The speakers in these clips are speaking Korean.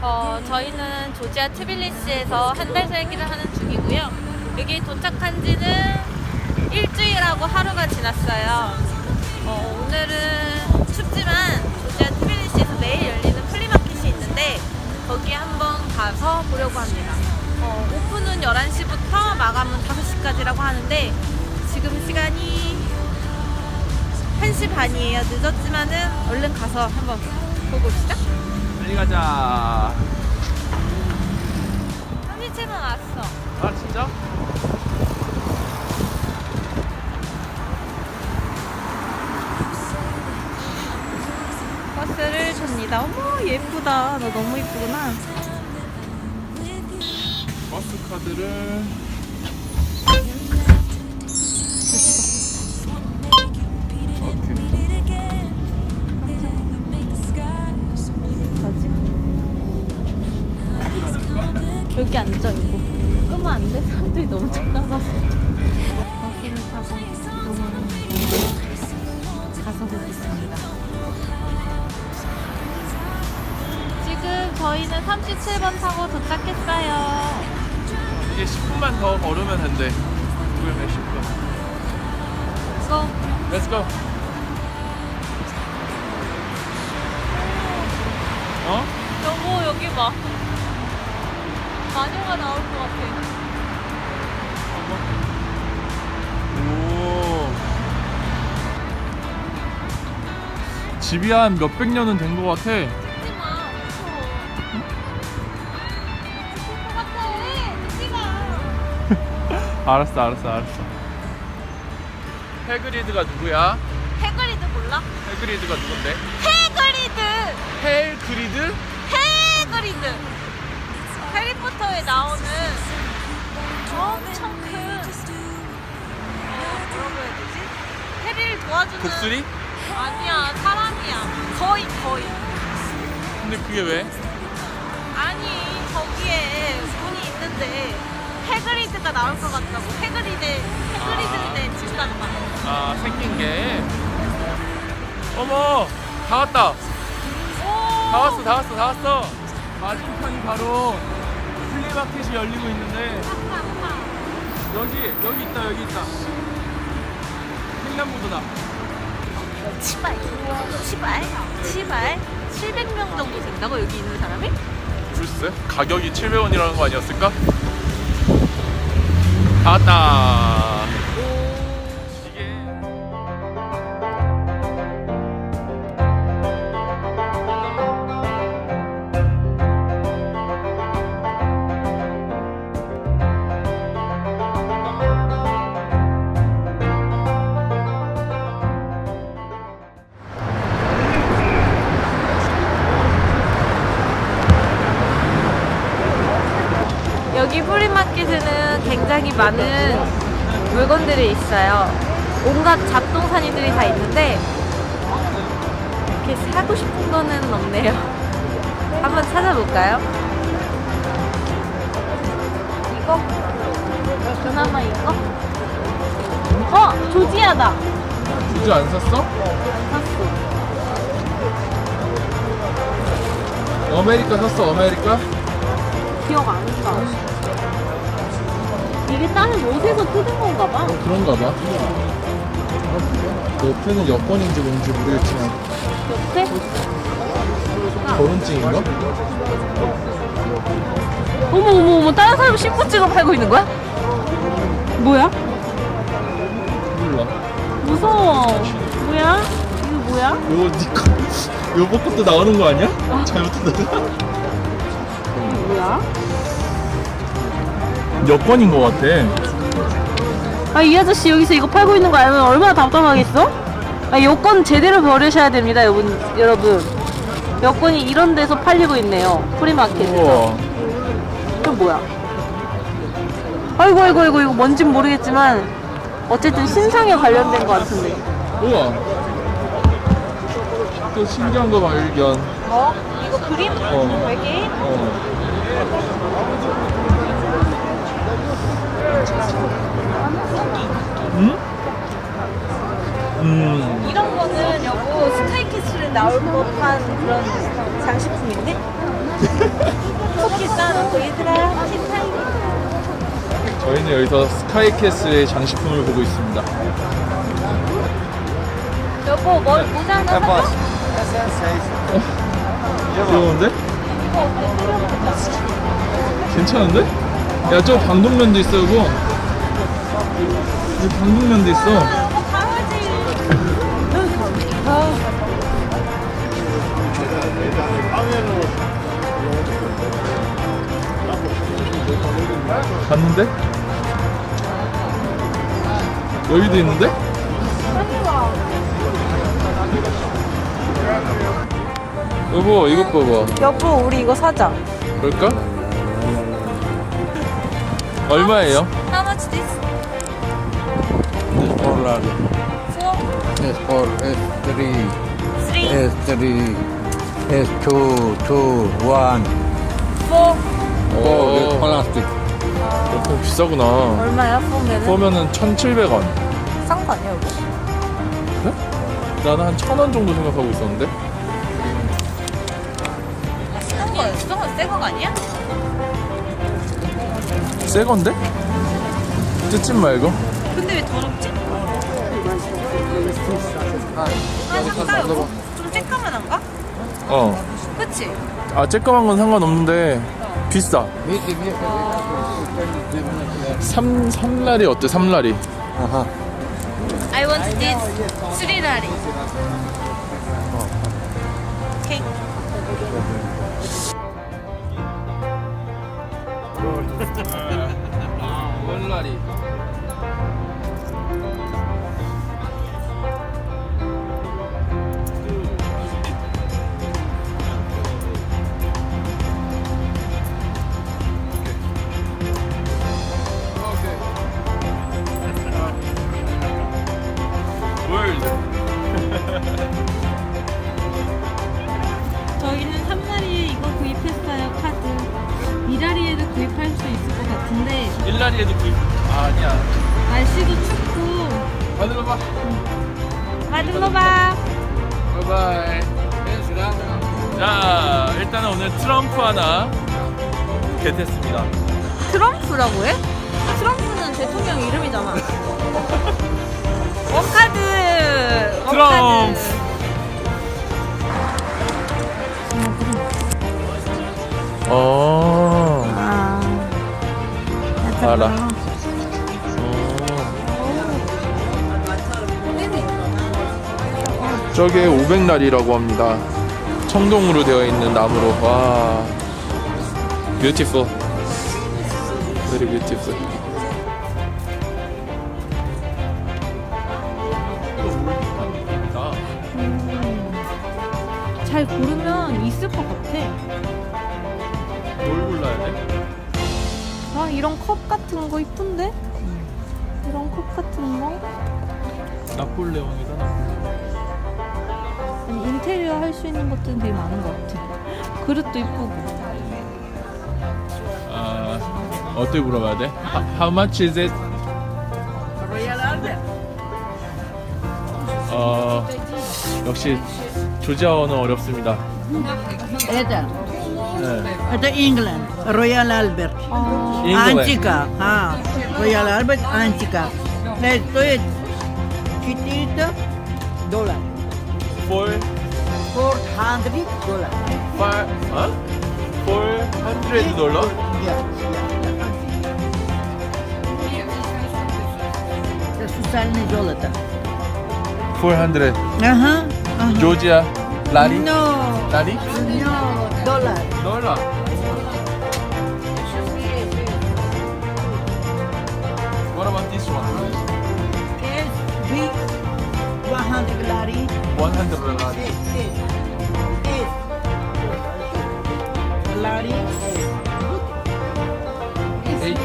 어, 저희는 조지아 트빌리시에서 한 달 살기를 하는 중이고요. 여기 도착한 지는 일주일하고 하루가 지났어요. 어, 오늘은 춥지만 조지아 트빌리시에서 내일 열리는 플리마켓이 있는데 거기에 한번 가서 보려고 합니다. 어, 오픈은 11시부터 마감은 5시까지라고 하는데 지금 시간이 1시 반이에요. 늦었지만은 얼른 가서 한번 보고 옵시다. 빨리 가자. 37분 왔어. 아 진짜? 버스를 줍니다. 어머 예쁘다. 너 너무 예쁘구나. 버스 카드를 여기 앉아 이거. 끄면 안 돼? 사람들이 너무 찾아서. 버스를 타고 이동하는 가서 보겠습니다. 지금 저희는 37번 타고 도착했어요. 이제 10분만 더 걸으면 된대. 구글 몇 10분. 이거 Let's go. 집이 한 몇백 년은 된 것 같아. 찍지 마. 무서워. 찍힐 것 같아. 찍지 마. 알았어, 알았어, 알았어. 해그리드가 누구야? 해그리드 몰라? 해그리드가 누군데? 해그리드. 헬그리드? 해그리드. 해리포터에 나오는 엄청 큰 어, 뭐라고 해야 되지? 해리를 도와주는 독수리? 아니야 사람 이야 거의 거의 근데 그게 왜? 아니 저기에 문이 있는데 해그리드가 나올 것 같다고 해그리드 해그리드인데 집단 말 아, 생긴 게. 어머, 다 왔다. 다 왔어, 다 왔어, 다 왔어. 맞은편이 바로 플리마켓이 열리고 있는데 여기 여기 있다 여기 있다. 횡단보도다. 치발 치발 치발 700명 정도 된다고 여기 있는 사람이? 글쎄 가격이 700원이라는 거 아니었을까? 다 왔다. 여기 프리마켓에는 굉장히 많은 물건들이 있어요. 온갖 잡동사니들이 다 있는데 이렇게 사고 싶은 거는 없네요. 한번 찾아볼까요? 이거? 그나마 이거? 어! 조지아다! 굳이 안 샀어? 샀어. 아메리카 샀어 아메리카? 기억 안 나. 이게 다른 옷에서 뜯은 건가 봐. 그런가 봐. 옆에는 여권인지 뭔지 모르겠지만 옆에? 결혼증인가? 어머 어머 어머 다른 사람 신분증을 팔고 있는 거야? 뭐야? 몰라. 무서워. 뭐야? 이거 뭐야? 요거 니거 요거 것도 나오는 거 아니야? 잘못했다. 이거 뭐야? 여권인 거 같아. 아 이 아저씨 여기서 이거 팔고 있는 거 알면 얼마나 답답하겠어? 아 여권 제대로 버리셔야 됩니다 여러분 여러분 여권이 이런 데서 팔리고 있네요 프리마켓에서 우와. 이건 뭐야? 아이고 아이고 아이고 이거 뭔진 모르겠지만 어쨌든 신상에 관련된 거 같은데 우와. 또 신기한 거 발견. 뭐? 이거 그림? 어. 외계인? 어. 응? 음. 이런 거는 여보 스카이캐슬에 나올 법한 그런 장식품인데? 얘들아 힙하이 저희는 여기서 스카이캐슬의 장식품을 보고 있습니다. 여보 뭘 모자 하나 사줘? 귀여운데? 괜찮은데? 야, 저 방독면도 있어, 이거. 여기 방독면도 있어. 갔는데? 여기도 있는데? 여보, 이것 봐봐. 여보 우리 이거 사자 그럴까? 얼마예요? How much this? Four large. Four? S4, S3, Three? S3, S2, 2, 1. Four? Oh, this plastic. 어, 비싸구나. 얼마야 포면은? 포면은 1,700원. 싼거 아니야 여보? 나는 한 1,000원 정도 생각하고 있었는데? 싼 거였어? 새거 아니야? 새 건데? 뜯지 말고. 근데 왜 더럽지? 아 잠깐 여보 좀 새까만 한가? 어. 그치? 아, 쬐까만 건 상관없는데 비싸. 삼, 삼라리 어때? 삼라리. I want this 스리라리 월라리. 카드 2라리에도 구입할 수 있을 것 같은데 일라리에도 구입. 아, 아니야. 날씨도 춥고 받으러 봐. 마들로 봐 바이바이. 자, 일단은 오늘 트럼프 하나 겟했습니다. 트럼프라고 해? 트럼프는 대통령 이름이잖아 원카드 저게 500날이라고 합니다. 청동으로 되어 있는 나무로. 와. 뷰티풀. Very beautiful. 잘 고르면 있을 것 같아 뭘 골라야 돼? 아 이런 컵 같은 거 이쁜데? 이런 컵 같은 거? 나폴레옹이다. 나폴레옹. 아니, 인테리어 할 수 있는 것들은 되게 많은 것 같아. 그릇도 이쁘고. 아, 어떻게 물어봐야 돼? How, how much is it? Royal Albert. 어, 역시 조지아어는 어렵습니다. Ada. 네. Ada England. Royal Albert. 아, England. Antica. हाँ Royal Albert Antica. नहीं तो ये 400 dollar Four, 400 dollar. five, huh? Four hundred dollar? Yeah, yeah. Это специальное золото. Four hundred. Ага. ага. Georgia. Lari? No. Lari? No, доллар. Dollar. What about this one? 100 lari. 100 lari. Eight. Eight. Eight.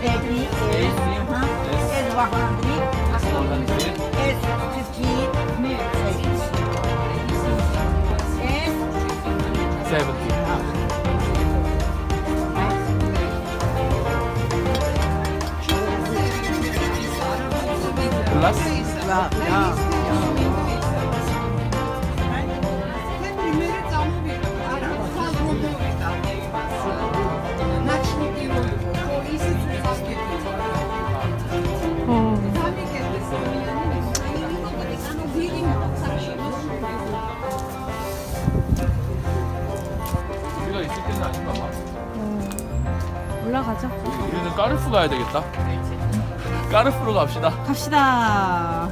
Eighty. Eighty. Huh? Eight uh-huh. one hundred. One hundred. Eight fifty. Eight. Plus? Yeah. 어, 가죠. 우리는 까르프 가야 되겠다. 까르프로 갑시다. 갑시다.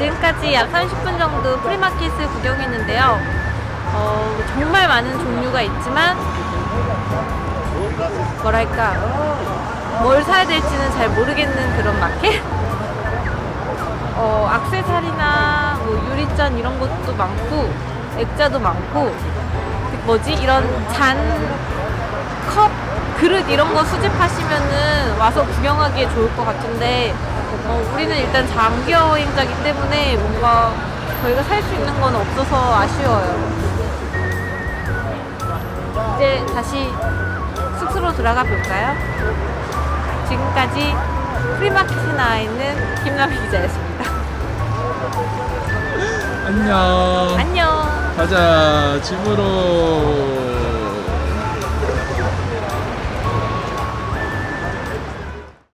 지금까지 약 30분 정도 프리마켓을 구경했는데요. 어, 정말 많은 종류가 있지만 뭐랄까 뭘 사야 될지는 잘 모르겠는 그런 마켓. 어, 악세사리나 뭐 유리잔 이런 것도 많고 액자도 많고 그 뭐지 이런 잔, 컵, 그릇 이런 거 수집하시면은 와서 구경하기에 좋을 것 같은데 어, 우리는 일단 장기 여행자기 때문에 뭔가 저희가 살 수 있는 건 없어서 아쉬워요. 이제 다시 숙소로 돌아가 볼까요? 지금까지 프리마켓에 나와 있는 김남희 기자였습니다. 안녕. 안녕. 가자 집으로.